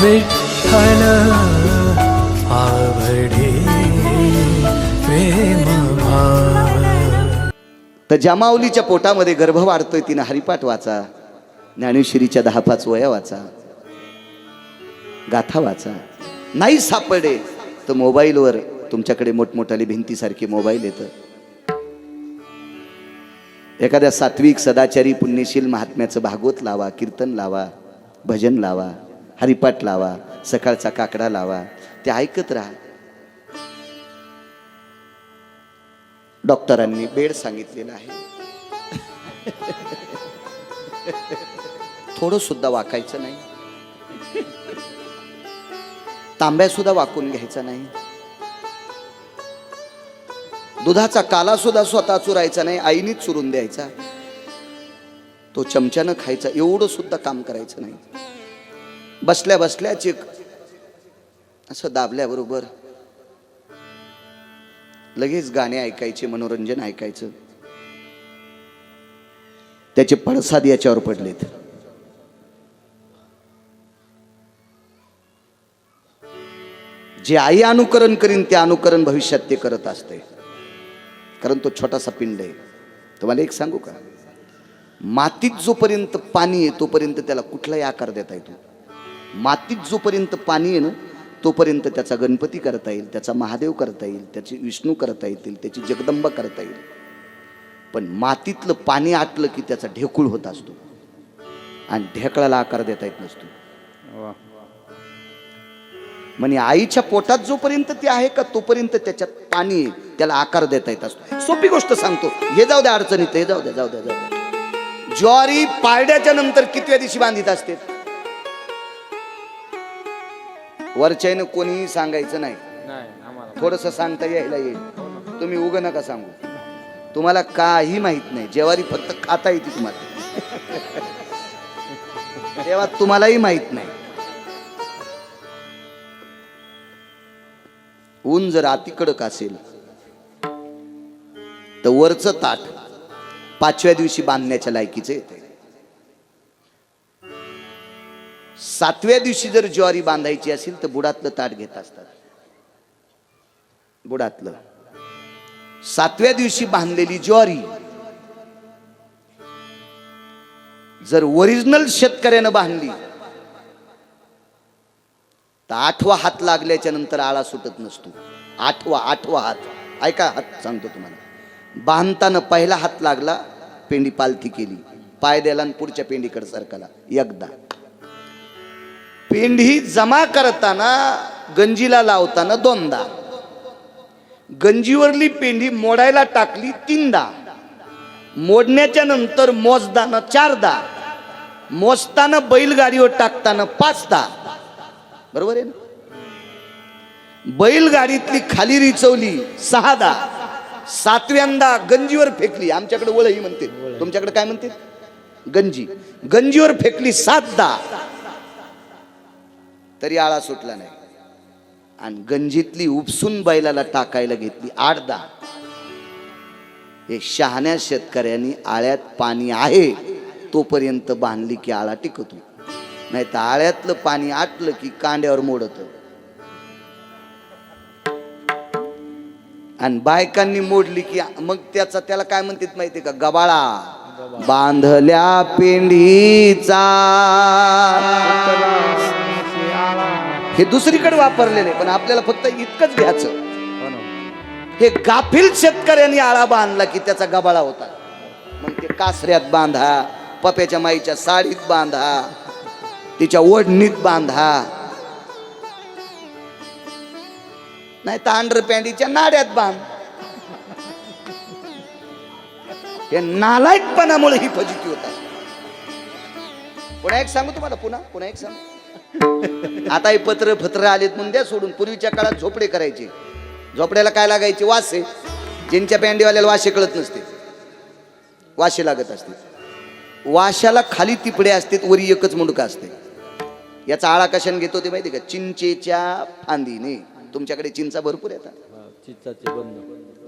विठ्ठल आवडे प्रेम तर जमावलीच्या पोटामध्ये गर्भ वाढतोय तिनं हरिपाठ वाचा ज्ञानेश्वरीच्या दहा पाच वया वाचा गाथा वाचा. नाही सापडे तर मोबाईलवर तुमच्याकडे मोठमोठाली भिंतीसारखे मोबाईल येतं. एखाद्या सात्विक सदाचारी पुण्यशील महात्म्याचं भागवत लावा कीर्तन लावा भजन लावा. हरिपाठ लावा सकाळचा काकडा लावा ते ऐकत राहा. डॉक्टरांनी बेड सांगितलेलं आहे. थोडं सुद्धा वाकायचं नाही. तांब्या सुद्धा वाकून घ्यायचा नाही. दुधाचा काला सुद्धा स्वतः चुरायचा नाही आईनीच चुरून द्यायचा. तो चमच्यानं खायचा एवढं सुद्धा काम करायचं नाही. बसल्या बसल्याच एक असं दाबल्याबरोबर लगेच गाणे ऐकायचे मनोरंजन ऐकायचं. त्याचे पडसाद याच्यावर पडलेत. जे आई अनुकरण करीन ते अनुकरण भविष्यात ते करत असते कारण तो छोटासा पिंड आहे. तुम्हाला एक सांगू का? मातीत जोपर्यंत पाणी आहे तोपर्यंत त्याला कुठलाही आकार देता येतो मातीत जोपर्यंत पाणी आहे ना तोपर्यंत त्याचा गणपती करता येईल त्याचा महादेव करता येईल त्याची विष्णू करता येतील त्याची जगदंबा करता येईल. पण मातीतलं पाणी आटलं की त्याचा ढेकूळ होत असतो. आणि ढेकळाला आकार देता येत नसतो. म्हणजे आईच्या पोटात जोपर्यंत ते आहे का तोपर्यंत त्याच्यात पाणी त्याला आकार देता येत असतो. सोपी गोष्ट सांगतो. हे जाऊ द्या अडचणीत हे जाऊ द्या जाऊ द्या जाऊ द्या. ज्वारी पारड्याच्या नंतर कितव्या दिवशी बांधित असते? वरच्यानं कोणीही सांगायचं नाही. थोडस सांगता यायला येईल. तुम्ही उग नका सांगू. तुम्हाला काही माहीत नाही. जेवारी फक्त खाता येते तुम्हाला. तेव्हा तुम्हालाही माहीत नाही. ऊन जर अति कडक असेल तर वरचं ताट पाचव्या दिवशी बांधण्याच्या लायकीचं येते सातव्या दिवशी जर ज्वारी बांधायची असेल तर बुडातलं ताट घेत असतात. बुडातलं. सातव्या दिवशी बांधलेली ज्वारी जर ओरिजिनल शेतकऱ्यानं बांधली तर आठवा हात लागल्याच्या नंतर आळा सुटत नसतो. आठवा आठवा हात. ऐका हात सांगतो तुम्हाला. बांधताना पहिला हात लागला पेंडी पालथी केली. पाय द्याला आणि पुढच्या पेंडीकडे सरकला. एकदा. पेंढी जमा करताना गंजीला लावताना दोनदा. गंजीवरली पेंढी मोडायला टाकली तीनदा. मोडण्याच्या नंतर मोजदानं चारदा. मोजताना बैलगाडीवर टाकताना पाचदा. बरोबर आहे ना? बैलगाडीतली खाली रिचवली सहादा. सातव्यांदा गंजीवर फेकली. आमच्याकडे वळही म्हणते. तुमच्याकडे काय म्हणते? गंजी. गंजीवर फेकली सातदा. तरी आळा सुटला नाही. आणि गंजीतली उपसून बैलाला टाकायला घेतली आठदा हे शहाण्या शेतकऱ्यांनी आळ्यात पाणी आहे तोपर्यंत बांधली की आळा टिकतो. नाही तर आळ्यातलं पाणी आटलं की कांड्यावर मोडत. आणि बायकांनी मोडली की मग त्याचा त्याला काय म्हणतात माहिती का? गबाळा. बांधल्या पेंढीचा. हे दुसरीकडे वापरलेले पण आपल्याला फक्त इतकंच घ्यायचं. हो हे गाफील शेतकऱ्यांनी आळा बांधला की त्याचा गबाळा होता. मग ते कासऱ्यात बांधा पप्याच्या माईच्या साडीत बांधा तिच्या ओढणीत बांधा. नाही तर अंडर पॅन्टीच्या नाड्यात बांध. हे नालायकपणामुळे ही फजिती होतात. पुन्हा एक सांगू तुम्हाला पुन्हा पुन्हा एक सांगू. आता हे पत्र फत्र आलेत म्हणून द्या सोडून. पूर्वीच्या काळात झोपडे करायचे. झोपड्याला काय लागायचे? वासे. ज्यांच्या पॅन्डीवाल्याला वाशे कळत नसते. वाशे लागत असते. वाशाला खाली तिपडे असते वरी एकच मुंडका असते. याचा आळा कशाने घेतो ते माहिती का? चिंचेच्या फांदीने. तुमच्याकडे चिंचा भरपूर येतात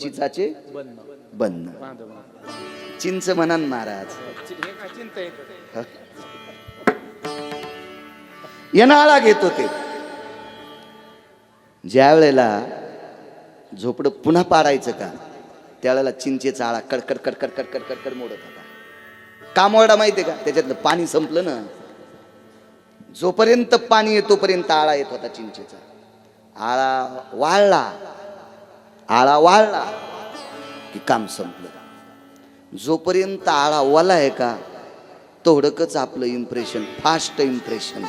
चिचाचे बांध. चिंच म्हणान महाराज. येणाळा घेत होते ज्या वेळेला झोपडं पुन्हा पाडायचं का त्यावेळेला चिंचेचा आळा कडकड कडकड कडकड कडकड मोडत होता. का मोडा माहितीये का? त्याच्यातलं पाणी संपलं ना. जोपर्यंत पाणी येतोपर्यंत आळा येत होता चिंचेचा. आळा वाळला. आळा वाळला की काम संपलं. जोपर्यंत आळा वाला आहे का तेवढकच आपलं impression fast impression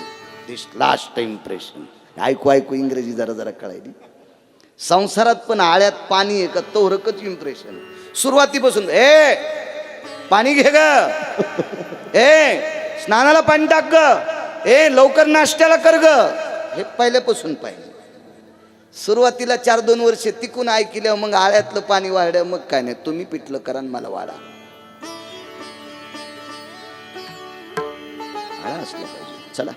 this last impression ऐकू ऐकू इंग्रजी जरा जरा कळायली. संसारात पण आळ्यात पाणी आहे का? तोरकच इम्प्रेशन सुरुवातीपासून ए पाणी घे ग. ए स्नानाला पाणी टाक ग. ए लवकर नाश्त्याला कर ग. हे पहिल्यापासून पाहिजे सुरुवातीला चार दोन वर्ष तिकून ऐकलं मग आळ्यातलं पाणी वाढलं मग काय नाही तुम्ही पिठलं करा आणि मला वाढा. आळा असलं पाहिजे. चला.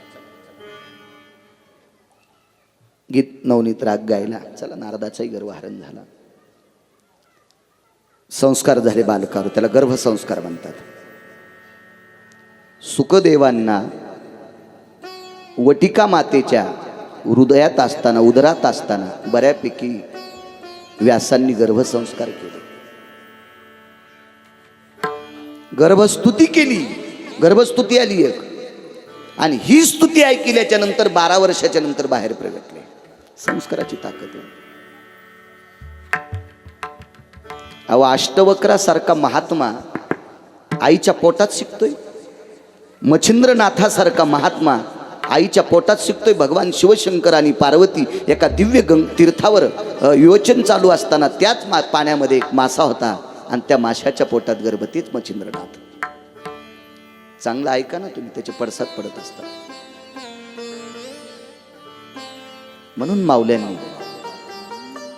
गीत नवनीत राग गायला. चला नारदाचाही गर्वहरण झाला. संस्कार झाले बालकावर त्याला गर्भसंस्कार म्हणतात. सुखदेवांना वटिका मातेच्या हृदयात असताना उदरात असताना बऱ्यापैकी व्यासांनी गर्भसंस्कार केले. गर्भस्तुती केली. गर्भस्तुती आली एक. आणि ही स्तुती ऐकल्याच्या नंतर बारा वर्षाच्या नंतर बाहेर प्रगटले. संस्काराची ताकद आहे. अहो अष्टवक्रासारखा महात्मा आईच्या पोटात शिकतोय. मच्छिंद्रनाथासारखा महात्मा आईच्या पोटात शिकतोय. भगवान शिवशंकर आणि पार्वती एका दिव्य गंग तीर्थावर अ, विवचन चालू असताना त्याच मा पाण्यामध्ये एक मासा होता आणि त्या माशाच्या पोटात गर्भतीच मच्छिंद्रनाथ. चांगलं ऐका ना तुम्ही त्याचे पडसाद पडत असतात. म्हणून माऊल्यांनी.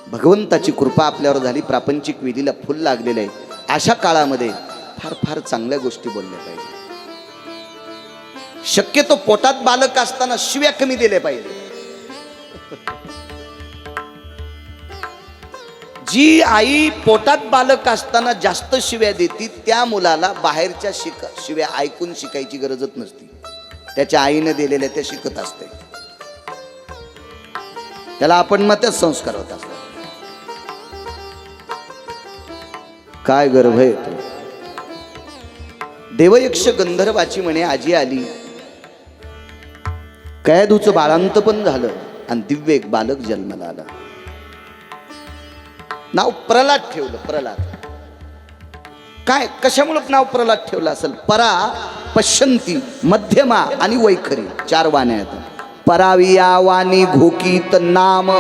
भगवंताची कृपा आपल्यावर झाली प्रापंचिक विधीला फुल लागलेलं आहे. अशा काळामध्ये फार फार चांगल्या गोष्टी बोलल्या पाहिजे. शक्यतो पोटात बालक असताना शिव्या कमी दिल्या पाहिजे. जी आई पोटात बालक असताना जास्त शिव्या देती त्या मुलाला बाहेरच्या शिक शिव्या ऐकून शिकायची गरजच नसती. त्याच्या आईने दिलेल्या त्या शिकत असते. त्याला आपण मग त्याच संस्कार होत असतो काय गर्भ येतो देवयक्ष गंधर्वाची म्हणे आजी आली. कैदूचं बाळांत पण झालं आणि दिव्य एक बालक जन्माला आला. नाव प्रल्हाद ठेवलं प्रल्हाद. काय कशामुळे नाव प्रल्हाद ठेवलं असेल? परा पश्यंती मध्यमा आणि वैखरी चार वाण्या येतात. पराविया वाणी घोकीत नाम.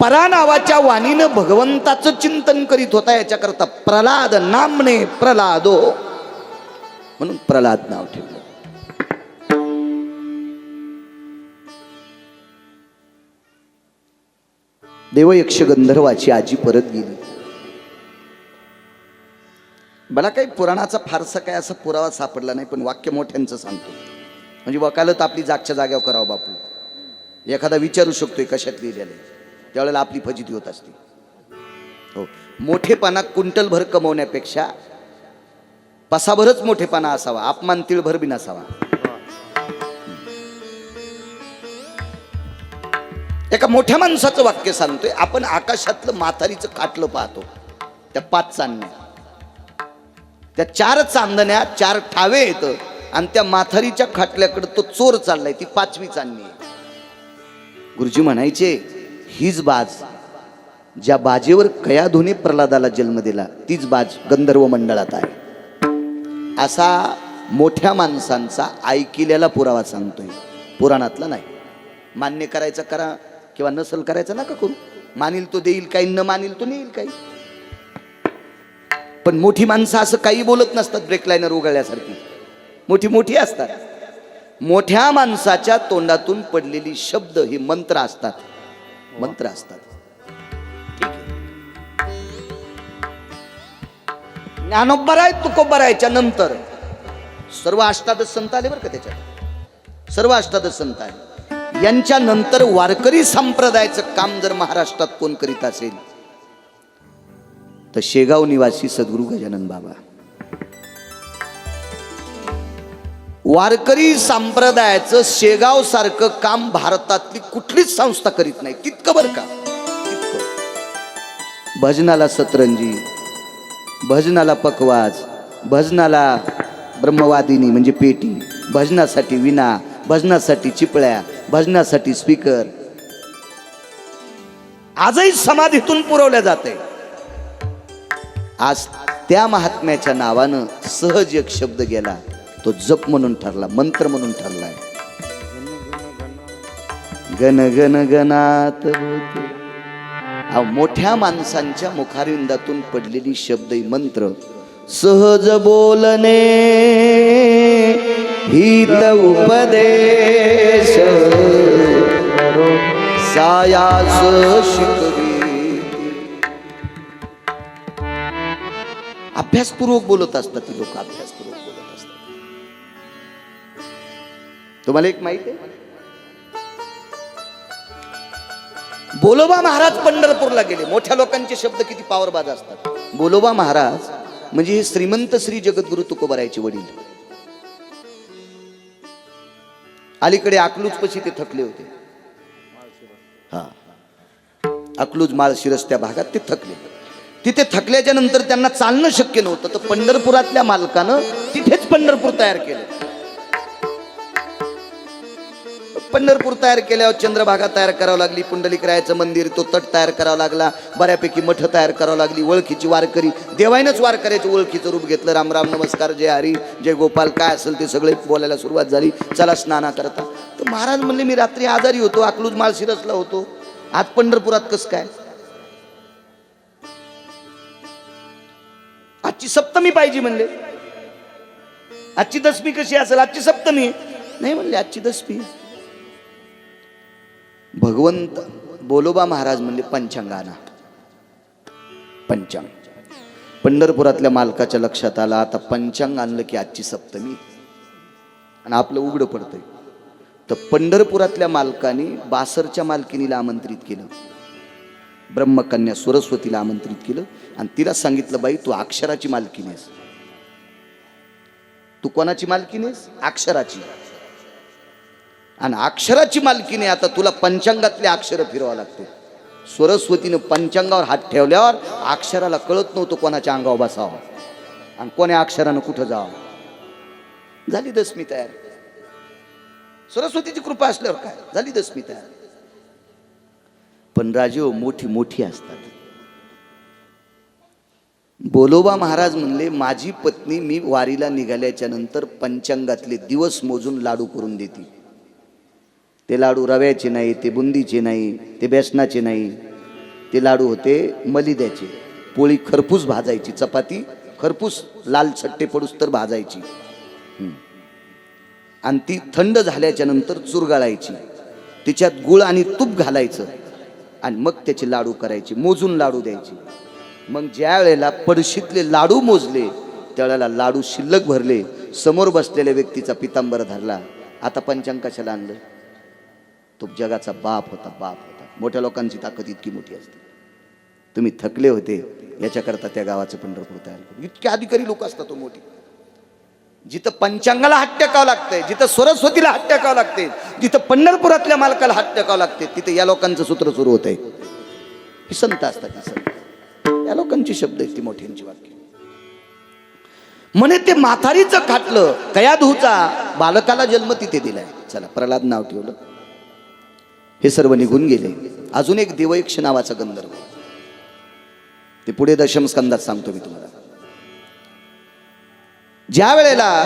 परा नावाच्या वाणीनं भगवंताचं चिंतन करीत होता याच्याकरता प्रल्हाद नामने प्रल्हादो. म्हणून प्रल्हाद नाव ठेवलं. देवयक्ष गंधर्वाची आजी परत गेली. मला काही पुराणाचा फारसा काय असा पुरावा सापडला नाही पण वाक्य मोठ्यांचं सांगतो. म्हणजे वकालत आपली जागच्या जाग्यावर करावं बापू. एखादा विचारू शकतोय कशात लिहिलेलं आहे. त्यावेळेला आपली फजिती होत असते. हो. मोठेपणा कुंटलभर कमवण्यापेक्षा पसाभरच मोठेपणा असावा. अपमान तिळभर बी नसावा. एका मोठ्या माणसाचं वाक्य सांगतोय आपण आकाशातलं माथारीचं काटलं पाहतो. त्या पाच चांदण्या. त्या चार चांदण्या चार ठावे येत आणि त्या माथारीच्या खाटल्याकडे तो चोर चाललाय ती पाचवी चांदणी आहे. गुरुजी म्हणायचे हीच बाज ज्या बाजेवर कयाधुने प्रल्हादाला जन्म दिला तीच बाज गंधर्व मंडळात आहे. असा मोठ्या माणसांचा ऐकिलेला पुरावा सांगतोय. पुराणातला नाही. मान्य करायचा करा किंवा नसल करायचा नका करू. मानील तो देईल काही न मानील तो नेईल काही. पण मोठी माणसं असं काही बोलत नसतात ब्रेकलायनर उघडल्यासारखी. मोठी मोठी असतात. मोठ्या माणसाच्या तोंडातून पडलेली शब्द हे मंत्र असतात. मंत्र असतात. ज्ञानोबराय तुकोबरायच्या नंतर सर्व अष्टादश संत आले बरं का त्याच्यात? सर्व अष्टादश संत आले. यांच्या नंतर वारकरी संप्रदायाचं काम जर महाराष्ट्रात कोण करीत असेल तर शेगाव निवासी सद्गुरू गजानन बाबा. वारकरी संप्रदायाचं शेगाव सारखं काम भारतातली कुठलीच संस्था करीत नाही. तितकं बरं का? तितकं. भजनाला सतरंजी भजनाला पकवाज भजनाला ब्रह्मवादिनी म्हणजे पेटी. भजनासाठी विना भजनासाठी चिपळ्या भजनासाठी स्पीकर. आजही समाधीतून पुरवल्या जाते. आज त्या महात्म्याच्या नावानं सहज एक शब्द गेला. तो जप म्हणून ठरला मंत्र म्हणून ठरलाय गण गण गणात मोठ्या माणसांच्या मुखारविंदातून पडलेली शब्द ही मंत्र सहज बोलणे हित उपदेश. सायास शिकवी अभ्यासपूर्वक बोलत असतात ती लोक अभ्यासपूर्वक. तुम्हाला एक माहीत आहे? बोलोबा महाराज पंढरपूरला गेले. मोठ्या लोकांचे शब्द किती पावरबाज असतात. बोलोबा महाराज म्हणजे हे श्रीमंत श्री जगद्गुरु तुकोबरायचे वडील. अलीकडे अकलूज पशी ते थकले होते. हा. अकलूज माळशिरस त्या भागात ते थकले. तिथे थकल्याच्या नंतर त्यांना चालणं शक्य नव्हतं. तर पंढरपुरातल्या मालकानं तिथेच पंढरपूर तयार केलं. पंढरपूर तयार केल्यावर चंद्रभागा तयार करावं लागली पुंडलिकरायाचं मंदिर तो तट तयार करावा लागला बऱ्यापैकी मठ तयार करावं लागली ओळखीची वारकरी देवायनंच वारकऱ्याचं ओळखीचं रूप घेतलं. राम राम नमस्कार जय हरी जय गोपाल काय असेल ते सगळे बोलायला सुरुवात झाली. चला स्नाना करता. तर महाराज म्हणले मी रात्री आजारी होतो अकलूज माळशिरसला होतो. आज पंढरपुरात कसं काय? आजची सप्तमी पाहिजे म्हणले. आजची दसमी कशी असेल? आजची सप्तमी. नाही म्हणले आजची दसमी. भगवंत बोलोबा महाराज म्हणले पंचांगाना. पंचांग. पंढरपुरातल्या मालकाच्या लक्षात आला आता पंचांग आणलं की आजची सप्तमी. आणि आपलं उघडं पडतंय. तर पंढरपुरातल्या मालकाने बासरच्या मालकिनीला आमंत्रित केलं. ब्रह्मकन्या सरस्वतीला आमंत्रित केलं. आणि तिला सांगितलं बाई तू अक्षराची मालकीनेस. तू कोणाची मालकीनेस? अक्षराची. आणि अक्षराची मालकीने आता तुला पंचांगातले अक्षरं फिरवा लागते. सरस्वतीनं पंचांगावर हात ठेवल्यावर अक्षराला कळत नव्हतं कोणाच्या अंगावर बसावं. आणि कोण्या अक्षरानं कुठं जावं. झाली दसमी तयार. सरस्वतीची कृपा असल्यावर काय? झाली दसमी तयार. पण राजीव हो, मोठी मोठी असतात. बोलोबा महाराज म्हणले माझी पत्नी मी वारीला निघाल्याच्या नंतर पंचांगातले दिवस मोजून लाडू करून देते. ते लाडू रव्याचे नाही ते बुंदीचे नाही ते बेसनाचे नाही. ते लाडू होते मलिद्याचे. पोळी खरपूस भाजायची चपाती खरपूस लाल छट्टे पडूस तर भाजायची. आणि ती थंड झाल्याच्यानंतर चुरगाळायची. तिच्यात गुळ आणि तूप घालायचं. आणि मग त्याचे लाडू करायचे मोजून लाडू द्यायचे. मग ज्या वेळेला पडशीतले लाडू मोजले त्यावेळेला लाडू शिल्लक भरले समोर बसलेल्या व्यक्तीचा पितांबर धरला. आता पंचांग कशाला आणलं? तो जगाचा बाप होता बाप होता. मोठ्या लोकांची ताकद इतकी मोठी असते. तुम्ही थकले होते याच्याकरता त्या गावाचं पंढरपूर तयार करू. इतके अधिकारी लोक असतात तो मोठी. जिथं पंचांगाला हात टेकावं लागतंय जिथं सरस्वतीला हात टेकावं लागते जिथं पंढरपुरातल्या मालकाला हात टेकावं लागते तिथे या लोकांचं सूत्र सुरू होतंय. ही संत असतात ही संत. या लोकांची शब्द आहेत ती मोठ्यांची वाक्य. म्हणे ते म्हातारीचं खाटलं कयाधूचा बालकाला जन्म तिथे दिलाय. चला प्रल्हाद नाव ठेवलं. हे सर्व निघून गेले. अजून एक देवयक्ष नावाचा गंधर्व. ते पुढे दशमस्कंदात सांगतो मी तुम्हाला. ज्या वेळेला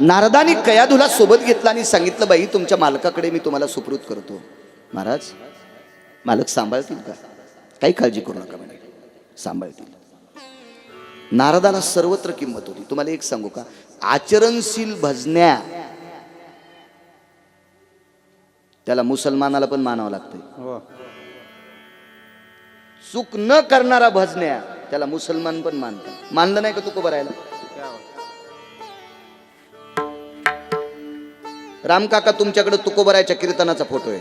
नारदानी कयाधुला सोबत घेतला आणि सांगितलं बाई तुमच्या मालकाकडे मी तुम्हाला सुपृत करतो. महाराज मालक सांभाळतील का? काही काळजी करू नका म्हणे. सांभाळतील. नारदाला सर्वत्र किंमत होती. तुम्हाला एक सांगू का? आचरणशील भजन्या त्याला मुसलमानाला पण मानावं लागतंय. हो. चूक न करणारा भजन्या त्याला मुसलमान पण मानतात. मानलं नाही का तू बरायला रामकाका तुमच्याकडे तुकोबरायच्या कीर्तनाचा फोटो आहे.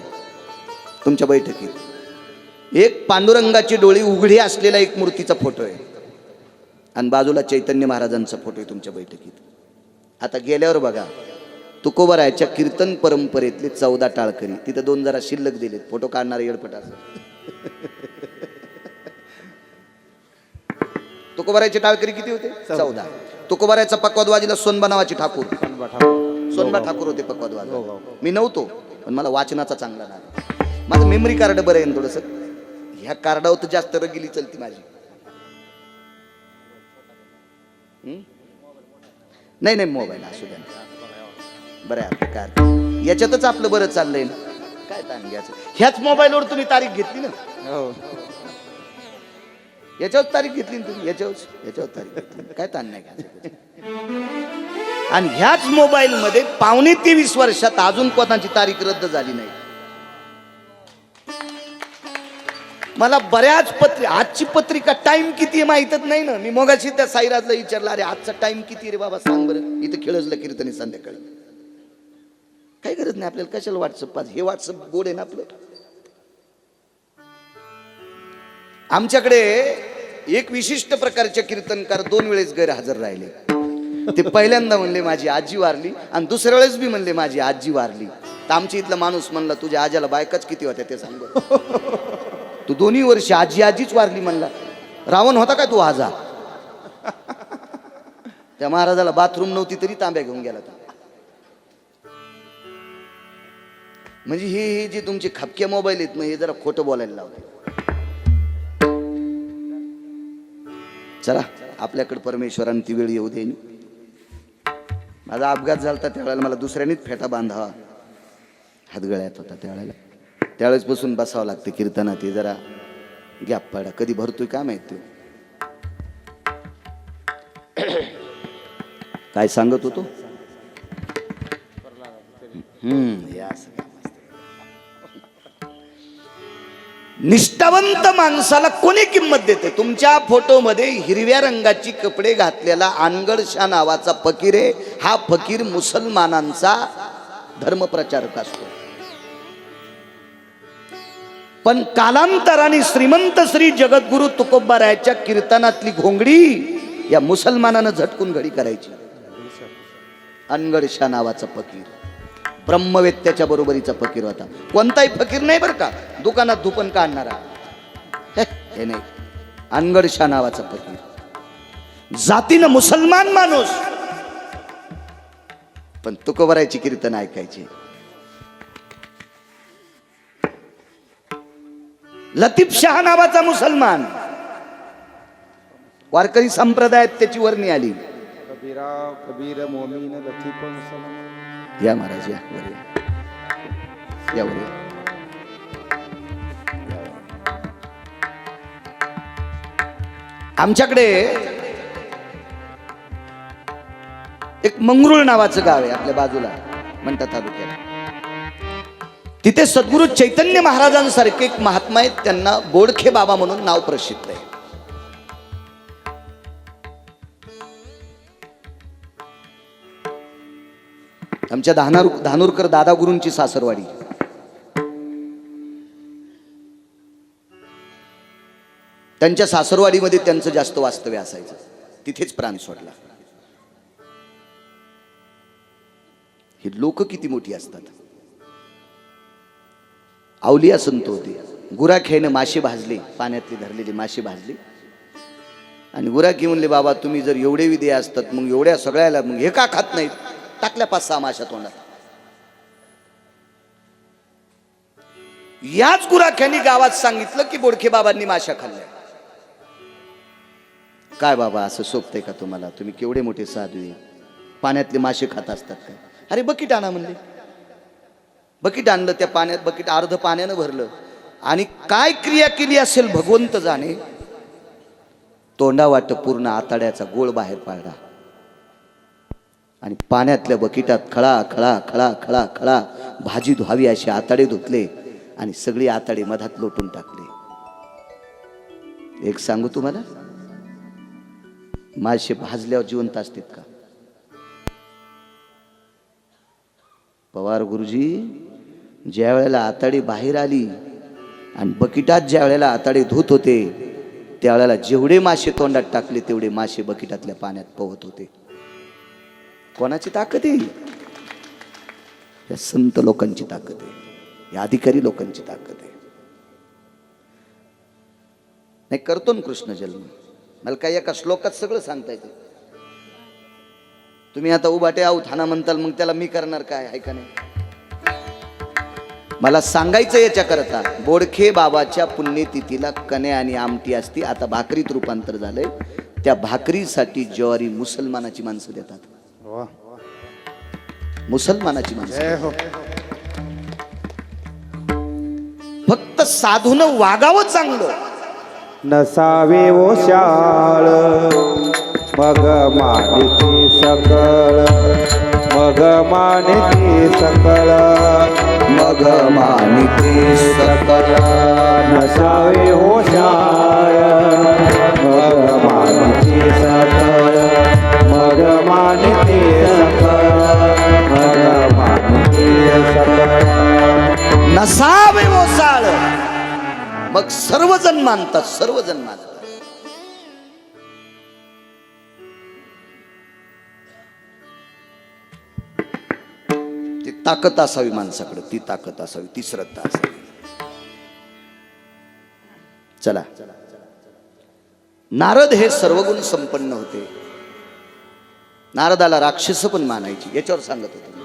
तुमच्या बैठकीत. एक पांडुरंगाची डोळी उघडी असलेला एक मूर्तीचा फोटो आहे. आणि बाजूला चैतन्य महाराजांचा फोटो आहे तुमच्या बैठकीत. आता गेल्यावर बघा. तुकोबरायच्या कीर्तन परंपरेतले चौदा टाळकरी. तिथं दोन जरा शिल्लक दिलेत. फोटो काढणारे येडपटाचं तुकोबरायचे टाळकरी किती होते? चौदा. तुकोबरायचा पक्वादवाजीला सोनबा नावाची ठाकूर. सोनबा ठाकूर. सोनबा ठाकूर होते पक्वादवाज हो, हो. मी नव्हतो पण मला वाचनाचा चांगला नाद माझं मेमरी कार्ड बरं आहे ना थोडंसं? ह्या कार्डावर तर जास्त रगिली चलती माझी. हं? नाही नाही मोबाईल असू द्या. आपलं काय याच्यातच आपलं बरं चाललंय ना. काय ताण घ्यायचं? ह्याच मोबाईलवर तुम्ही तारीख घेतली ना. हो. याच्यावर तारीख घेतली ना तुम्ही? याच्यावर? याच्यावर तारीख घेतली. काय ताण नाही घ्यायचं आणि ह्याच मोबाईल मध्ये पावणे तेवीस वर्षात अजून कोणाची तारीख रद्द झाली नाही. मला बऱ्याच पत्रिका आजची पत्रिका टाइम किती आहे माहीतच नाही ना. मी मगाशी त्या साईराजला विचारलं अरे आजचा टाइम किती रे बाबा? सांग बरं. इथं खेळजलं कीर्तनी संध्याकाळी. काही गरज नाही आपल्याला कशाला व्हॉट्सअप पाहिजे हे व्हॉट्सअप गोड आहे ना आपलं? आमच्याकडे एक विशिष्ट प्रकारचे कीर्तनकार दोन वेळेस गैरहजर राहिले. ते पहिल्यांदा म्हणले माझी आजी वारली. आणि दुसऱ्या वेळेस बी म्हणले माझी आजी वारली. तर आमच्या इथला माणूस म्हणला तुझ्या आजाला बायकाच किती होत्या ते सांग तू दोन्ही वर्ष आजी आजीच वारली म्हणला. रावण होता काय तू आजा? त्या महाराजाला बाथरूम नव्हती तरी तांब्या घेऊन गेला तू. म्हणजे हे हे जे तुमचे खपके मोबाईल आहेत ना हे जरा खोटं बोलायला लावते. चला आपल्याकडे परमेश्वरांनी ती वेळ येऊ दे. माझा अपघात झाला त्यावेळेला मला दुसऱ्यानेच फेटा बांधावा. हातगळ्यात होता त्यावेळेला. त्यावेळेस बसून बसावं लागतं कीर्तनात ते जरा गॅप पाडा. कधी भरतोय काय माहीत तू? काय सांगत होतो? हम्म असं. निष्ठावंत माणसाला कोणी किंमत देते? तुमच्या फोटोमध्ये हिरव्या रंगाची कपडे घातलेला अनगडशा नावाचा फकीर आहे. हा फकीर मुसलमानांचा धर्मप्रचारक असतो. पण कालांतराने श्रीमंत श्री जगद्गुरु तुकोबारायाच्या कीर्तनातली घोंगडी या मुसलमानानं झटकून घडी करायची. अनगडशा नावाचा फकीर. ब्रह्मवेत्याच्या बरोबरीचा फकीर होता. कोणताही फकीर नाही बरं का? दुकानात धुपन काढणारा. हे हे नाही. अनगडशा नावाचा फकीर जातीनं मुसलमान माणूस. पण तुकोबरायची कीर्तन ऐकायची. लतीफ शहा नावाचा मुसलमान. वारकरी संप्रदायात त्याची वर्णी आली. कबीरा कबीर मोमीन लतीफ मुसलमान. या महाराज या वर या. आमच्याकडे एक मंगरुळ नावाचं गाव आहे आपल्या बाजूला म्हणतात तालुक्यात. तिथे सद्गुरू चैतन्य महाराजांसारखे एक महात्मा आहेत त्यांना बोडखे बाबा म्हणून नाव प्रसिद्ध आहे. आमच्या धानार धानोरकर दादा गुरूंची सासरवाडी. त्यांच्या सासरवाडीमध्ये त्यांचं जास्त वास्तव्य असायचं. तिथेच प्राण सोडला. ही लोक किती मोठी असतात. आवलिया संत होते खेळणं मासे भाजले पाण्यातली धरलेली मासे भाजले. आणि गुराखी म्हणले बाबा तुम्ही जर एवढे विधे असतात मग एवढ्या सगळ्याला मग हे का खात नाहीत? टाकल्या पाच सहा माशा तोंडात. याच गुराख्यांनी गावात सांगितलं की बोडखे बाबांनी माशा खाल्ल्या. काय बाबा असं सोपतंय का तुम्हाला? तुम्ही केवढे मोठे साधू आहे. पाण्यातले मासे खात असतात काय अरे बकीट आणा म्हणले. बकीट आणलं त्या पाण्यात बकीट अर्ध पाण्यानं भरलं. आणि काय क्रिया केली असेल भगवंत जाणे? तोंडा वाट पूर्ण आताड्याचा गोळ बाहेर पाडला. आणि पाण्यातल्या बकिटात खळा खळा खळा खळा खळा भाजी धुवावी असे आताडे धुतले आणि सगळी आताडे मधात लोटून टाकले. एक सांगू तुम्हाला? मासे भाजल्यावर जिवंत असतात का? पवार गुरुजी ज्या वेळेला आताडी बाहेर आली आणि बकिटात ज्या वेळेला आताडी धुत होते त्यावेळेला जेवढे मासे तोंडात टाकले तेवढे मासे बकिटातल्या पाण्यात पोहत होते. कोणाची ताकद आहे? या संत लोकांची ताकद आहे. या अधिकारी लोकांची ताकद आहे. नाही करतो ना कृष्ण जन्म. मला काही एका श्लोकात सगळं सांगता येते. तुम्ही आता उभाटे आऊ थाना म्हणताल मग त्याला मी करणार काय? आहे का नाही. मला सांगायचं याच्या करता बोडखे बाबाच्या पुण्यतिथीला कने आणि आमटी असती आता भाकरीत रूपांतर झालंय. त्या भाकरीसाठी ज्वारी मुसलमानाची माणसं देतात. मुसलमानाची माणसं. हो. फक्त साधून वागावं चांगलं. नसावे ओशाळ मग मानिती सकळ मग मानिती सकळ मग मानिते सकळ नसावे ओशाळ मानतात सर्वजण मानतात. ती ताकद असावी माणसाकडे ती ताकद असावी ती श्रद्धा असावी. चला. नारद हे सर्वगुण संपन्न होते. नारदाला राक्षस पण मानायची याच्यावर सांगत होते